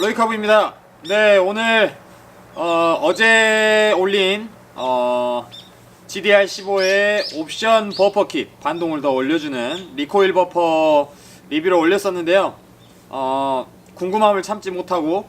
로이카브입니다. 네 오늘 어, 어제 올린 어, GDR15의 옵션 버퍼 킷 반동을 더 올려주는 리코일 버퍼 리뷰를 올렸었는데요. 어, 궁금함을 참지 못하고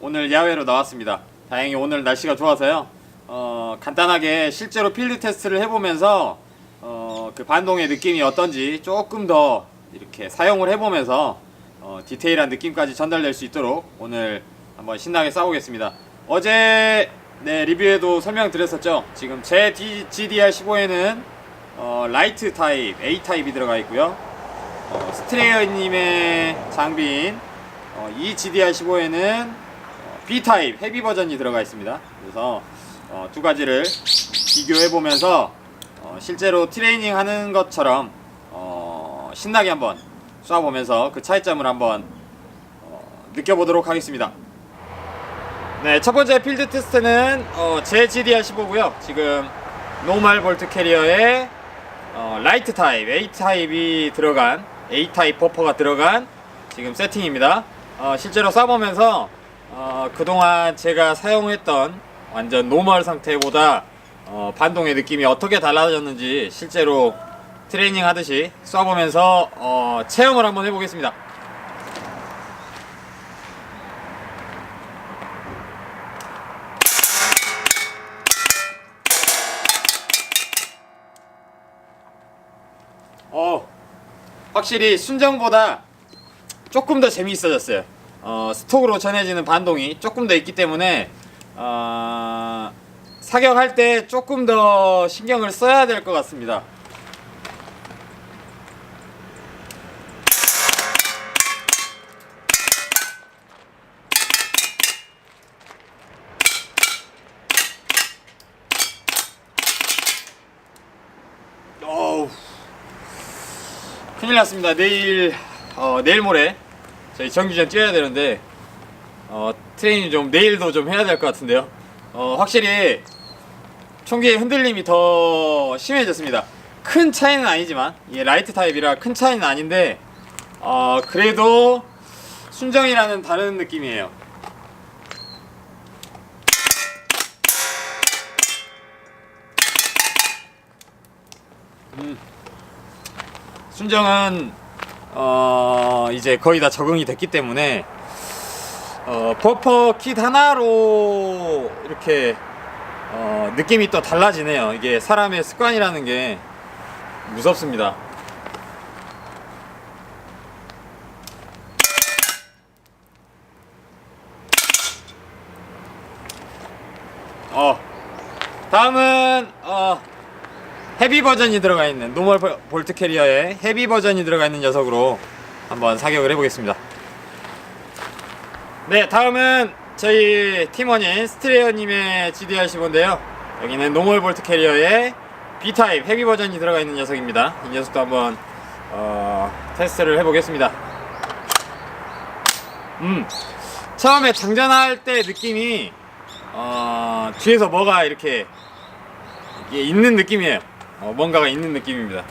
오늘 야외로 나왔습니다. 다행히 오늘 날씨가 좋아서요. 어, 간단하게 실제로 필드 테스트를 해보면서 어, 그 반동의 느낌이 어떤지 조금 더 이렇게 사용을 해보면서 어, 디테일한 느낌까지 전달될 수 있도록 오늘 한번 신나게 싸우겠습니다. 어제 네, 리뷰에도 설명드렸었죠. 지금 제 GDR15에는 어, 라이트 타입, A 타입이 들어가 있고요. 어, 스트레이어님의 장비인 어, 이 GDR15에는 어, B 타입 헤비 버전이 들어가 있습니다. 그래서 어, 두 가지를 비교해 보면서 어, 실제로 트레이닝 하는 것처럼 어, 신나게 한번 쏴보면서 그 차이점을 한번 어, 느껴보도록 하겠습니다. 네, 첫 번째 필드 테스트는 어, 제 GDR15고요. 지금 노멀 볼트 캐리어에 어, 라이트 타입, A 타입이 들어간 A 타입 버퍼가 들어간 지금 세팅입니다. 어, 실제로 쏴보면서 어, 그동안 제가 사용했던 완전 노멀 상태보다 어, 반동의 느낌이 어떻게 달라졌는지 실제로 트레이닝 하듯이 쏴보면서 어, 체험을 한번 해보겠습니다. 어, 확실히 순정보다 조금 더 재미있어졌어요. 어, 스톡으로 전해지는 반동이 조금 더 있기 때문에 어, 사격할 때 조금 더 신경을 써야 될 것 같습니다. 어우, 큰일 났습니다. 내일 어, 내일 모레 저희 정규전 뛰어야 되는데 어, 트레이닝 좀 내일도 좀 해야 될 것 같은데요. 어, 확실히 총기의 흔들림이 더 심해졌습니다. 큰 차이는 아니지만 이게 라이트 타입이라 큰 차이는 아닌데 어, 그래도 순정이라는 다른 느낌이에요. 순정은 어, 이제 거의 다 적응이 됐기 때문에 어, 버퍼 킷 하나로 이렇게 어, 느낌이 또 달라지네요. 이게 사람의 습관이라는 게 무섭습니다. 어, 다음은 어, 헤비 버전이 들어가 있는 노멀 볼- 볼트 캐리어에 헤비 버전이 들어가 있는 녀석으로 한번 사격을 해보겠습니다. 네, 다음은 저희 팀원인 스트레어님의 GDR15인데요. 여기는 노멀 볼트 캐리어에 B타입 헤비 버전이 들어가 있는 녀석입니다. 이 녀석도 한번 어, 테스트를 해보겠습니다. 음, 처음에 장전할 때 느낌이 어, 뒤에서 뭐가 이렇게 있는 느낌이에요. 어, 뭔가가 있는 느낌입니다.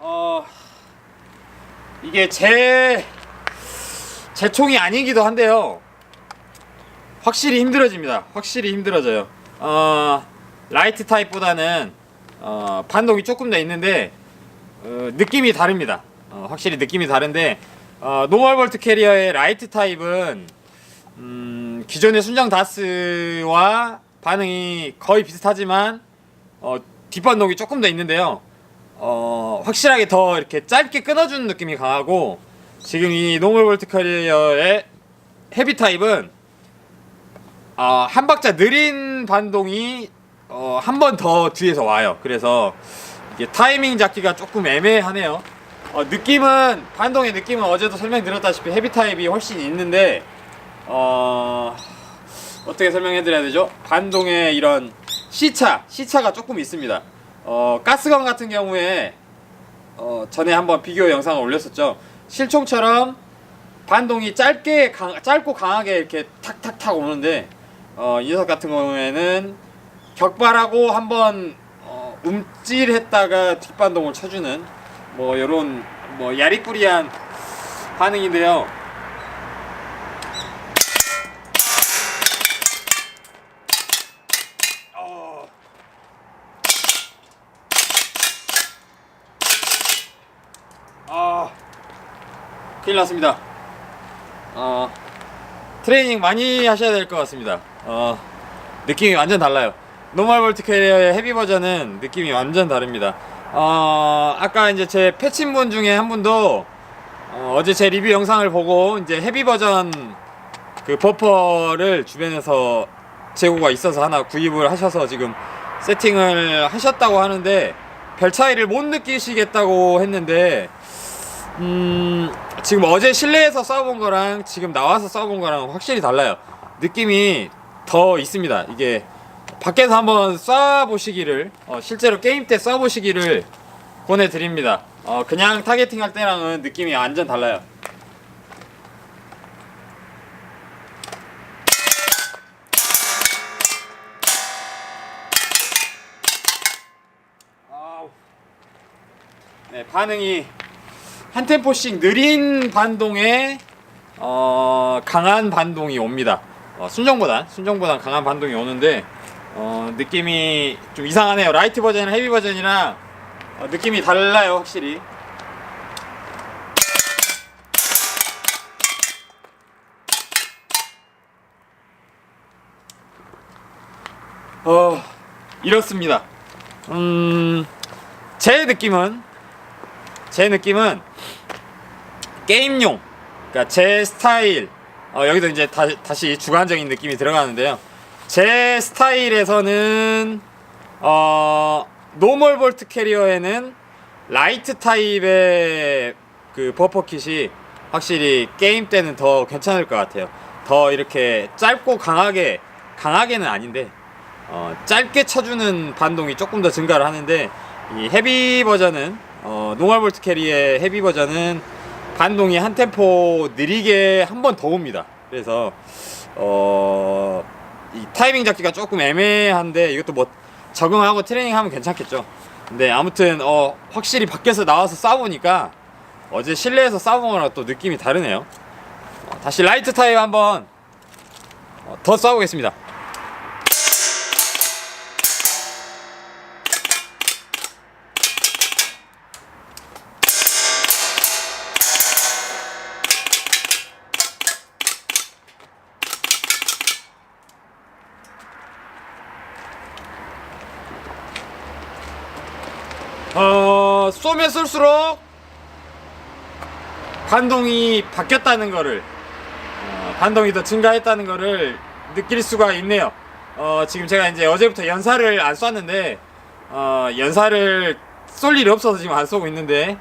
어 이게 제 제 총이 아니기도 한데요. 확실히 힘들어집니다. 확실히 힘들어져요. 어 라이트 타입보다는 어, 반동이 조금 더 있는데 어, 느낌이 다릅니다. 어, 확실히 느낌이 다른데 어, 노멀 볼트 캐리어의 라이트 타입은 음, 기존의 순정 다스와 반응이 거의 비슷하지만 어, 뒷반동이 조금 더 있는데요. 어, 확실하게 더 이렇게 짧게 끊어주는 느낌이 강하고 지금 이 노멀 볼트 캐리어의 헤비 타입은 아, 한 박자 느린 반동이 어, 한 번 더 뒤에서 와요. 그래서 이게 타이밍 잡기가 조금 애매하네요. 어, 느낌은 반동의 느낌은 어제도 설명드렸다시피 헤비 타입이 훨씬 있는데 어, 어떻게 설명해드려야 되죠? 반동의 이런 시차, 시차가 조금 있습니다. 어, 가스건 같은 경우에 어, 전에 한번 비교 영상을 올렸었죠. 실총처럼 반동이 짧게 강, 짧고 강하게 이렇게 탁탁탁 오는데 어, 이 녀석 같은 경우에는 격발하고 한번 어, 움찔했다가 뒷반동을 쳐주는 뭐 이런 뭐 야리꾸리한 반응인데요. 어. 아 큰일 났습니다. 어 트레이닝 많이 하셔야 될 것 같습니다. 어 느낌이 완전 달라요. 노멀 볼트 캐리어의 헤비 버전은 느낌이 완전 다릅니다. 어 아까 이제 제 패친분 중에 한 분도 어, 어제 제 리뷰 영상을 보고 이제 헤비 버전 그 버퍼를 주변에서 재고가 있어서 하나 구입을 하셔서 지금 세팅을 하셨다고 하는데 별 차이를 못 느끼시겠다고 했는데 음 지금 어제 실내에서 써본 거랑 지금 나와서 써본 거랑 확실히 달라요 느낌이 더 있습니다 이게 밖에서 한번 쏴보시기를 어, 실제로 게임 때 쏴보시기를 권해드립니다 어, 그냥 타겟팅 할 때랑은 느낌이 완전 달라요. 네, 반응이 한 템포씩 느린 반동에 어, 강한 반동이 옵니다. 어, 순정보단 순정보단 강한 반동이 오는데 어, 느낌이 좀 이상하네요. 라이트 버전이랑 헤비 버전이랑 어, 느낌이 달라요, 확실히. 어, 이렇습니다. 음, 제 느낌은 제 느낌은 게임용 그러니까 제 스타일 어, 여기도 이제 다, 다시 주관적인 느낌이 들어가는데요 제 스타일에서는 어, 노멀 볼트 캐리어에는 라이트 타입의 그 버퍼 킷이 확실히 게임 때는 더 괜찮을 것 같아요 더 이렇게 짧고 강하게 강하게는 아닌데 어, 짧게 쳐주는 반동이 조금 더 증가를 하는데 이 헤비 버전은 어, 노멀 볼트 캐리의 헤비 버전은 반동이 한 템포 느리게 한 번 더 옵니다. 그래서 어, 이 타이밍 잡기가 조금 애매한데 이것도 뭐 적응하고 트레이닝하면 괜찮겠죠. 근데 아무튼 어, 확실히 밖에서 나와서 싸보니까 어제 실내에서 싸본 거랑 또 느낌이 다르네요. 어, 다시 라이트 타입 한번 어, 더 싸보겠습니다. 어, 쏘면 쏠수록 반동이 바뀌었다는 거를 어, 반동이 더 증가했다는 거를 느낄 수가 있네요. 어, 지금 제가 이제 어제부터 연사를 안 쐈는데 어, 연사를 쏠 일이 없어서 지금 안 쏘고 있는데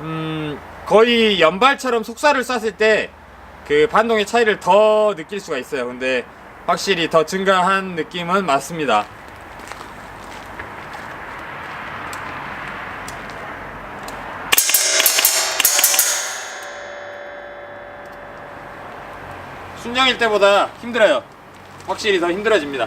음, 거의 연발처럼 속살을 쐈을 때 그 반동의 차이를 더 느낄 수가 있어요. 근데 확실히 더 증가한 느낌은 맞습니다. 순정일 때보다 힘들어요. 확실히 더 힘들어집니다.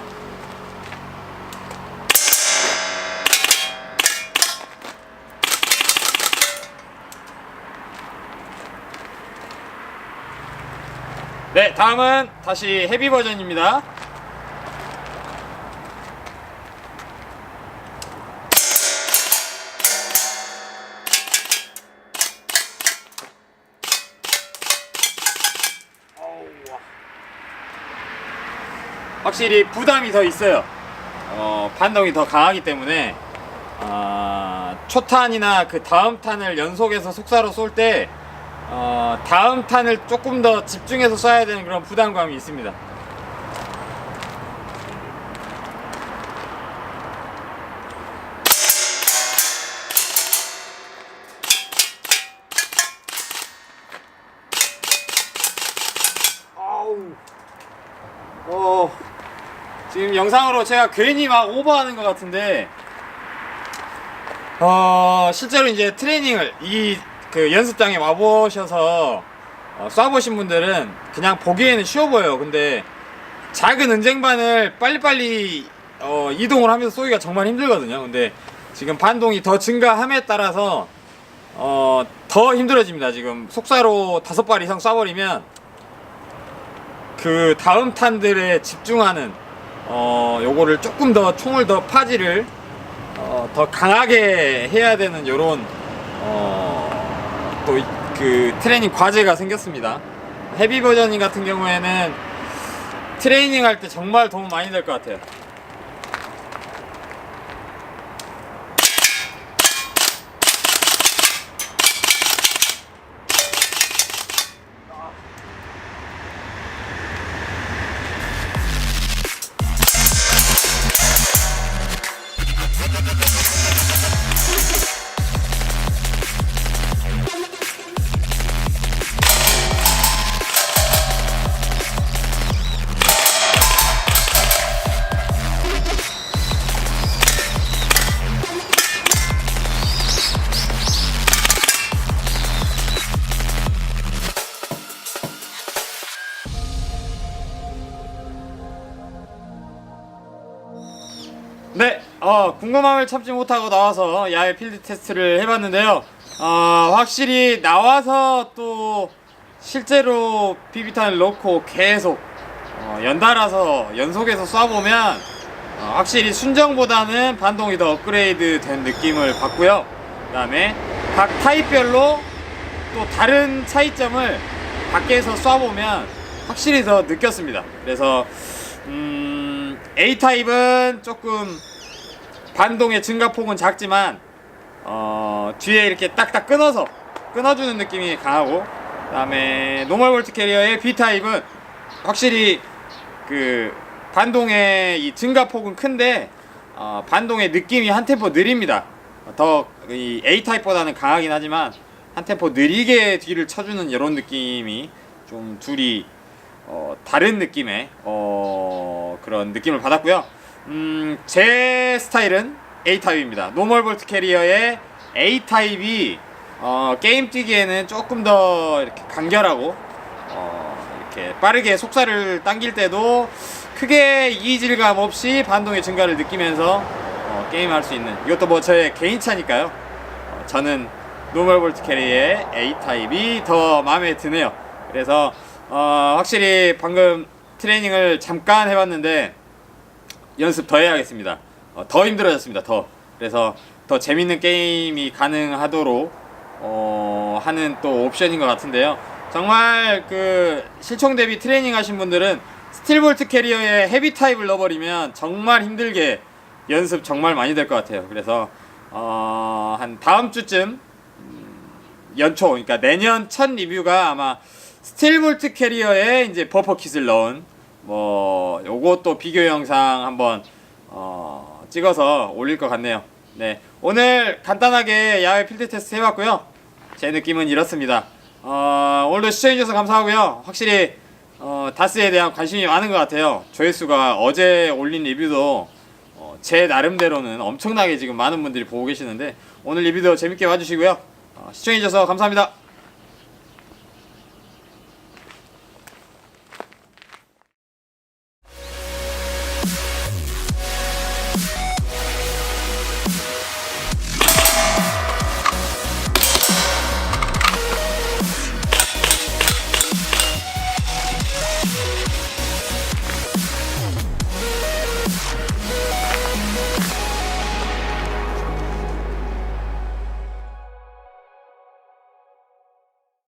네, 다음은 다시 헤비 버전입니다. 확실히 부담이 더 있어요. 어, 반동이 더 강하기 때문에 아, 초탄이나 그 다음 탄을 연속해서 속사로 쏠때 어, 다음 탄을 조금 더 집중해서 쏴야 되는 그런 부담감이 있습니다. 아우. 어, 지금 영상으로 제가 괜히 막 오버하는 것 같은데, 어, 실제로 이제 트레이닝을 이 그 연습장에 와보셔서 어, 쏴보신 분들은 그냥 보기에는 쉬워 보여요. 근데 작은 은쟁반을 빨리빨리 어, 이동을 하면서 쏘기가 정말 힘들거든요. 근데 지금 반동이 더 증가함에 따라서 어, 더 힘들어집니다. 지금 속사로 다섯 발 이상 쏴버리면 그 다음 탄들에 집중하는 어, 요거를 조금 더 총을 더 파지를 어, 더 강하게 해야 되는 요런 어, 또그 트레이닝 과제가 생겼습니다. 헤비 버전인 같은 경우에는 트레이닝 할 때 정말 도움 많이 될 것 같아요. 어, 궁금함을 참지 못하고 나와서 야외 필드 테스트를 해봤는데요. 어, 확실히 나와서 또 실제로 비비탄을 넣고 계속 어, 연달아서 연속해서 쏴보면 어, 확실히 순정보다는 반동이 더 업그레이드 된 느낌을 받고요. 그 다음에 각 타입별로 또 다른 차이점을 밖에서 쏴보면 확실히 더 느꼈습니다. 그래서 음, A 타입은 조금 반동의 증가폭은 작지만 어, 뒤에 이렇게 딱딱 끊어서 끊어주는 느낌이 강하고 그다음에 노멀 볼트 캐리어의 B 타입은 확실히 그 반동의 이 증가폭은 큰데 어, 반동의 느낌이 한 템포 느립니다. 더 이 A 타입보다는 강하긴 하지만 한 템포 느리게 뒤를 쳐주는 이런 느낌이 좀 둘이 어, 다른 느낌의 어, 그런 느낌을 받았고요. 음, 제 스타일은 A 타입입니다. 노멀 볼트 캐리어의 A 타입이 어, 게임 뛰기에는 조금 더 이렇게 간결하고 어, 이렇게 빠르게 속살을 당길 때도 크게 이질감 없이 반동의 증가를 느끼면서 어, 게임할 수 있는 이것도 뭐 저의 개인 차니까요. 어, 저는 노멀 볼트 캐리의 A 타입이 더 마음에 드네요. 그래서 어, 확실히 방금 트레이닝을 잠깐 해봤는데 연습 더 해야겠습니다. 어, 더 힘들어졌습니다. 더 그래서 더 재밌는 게임이 가능하도록 어, 하는 또 옵션인 것 같은데요. 정말 그 실총 대비 트레이닝 하신 분들은 스틸볼트 캐리어에 헤비 타입을 넣어버리면 정말 힘들게 연습 정말 많이 될 것 같아요. 그래서 어, 한 다음 주쯤 연초, 그러니까 내년 첫 리뷰가 아마 스틸볼트 캐리어에 이제 버퍼 킷을 넣은 뭐 요것도 비교 영상 한번 어, 찍어서 올릴 것 같네요. 네, 오늘 간단하게 야외 필드 테스트 해봤고요. 제 느낌은 이렇습니다. 어, 오늘도 시청해주셔서 감사하고요. 확실히 어, 다스에 대한 관심이 많은 것 같아요. 조회수가 어제 올린 리뷰도 어, 제 나름대로는 엄청나게 지금 많은 분들이 보고 계시는데 오늘 리뷰도 재밌게 봐주시고요. 어, 시청해주셔서 감사합니다.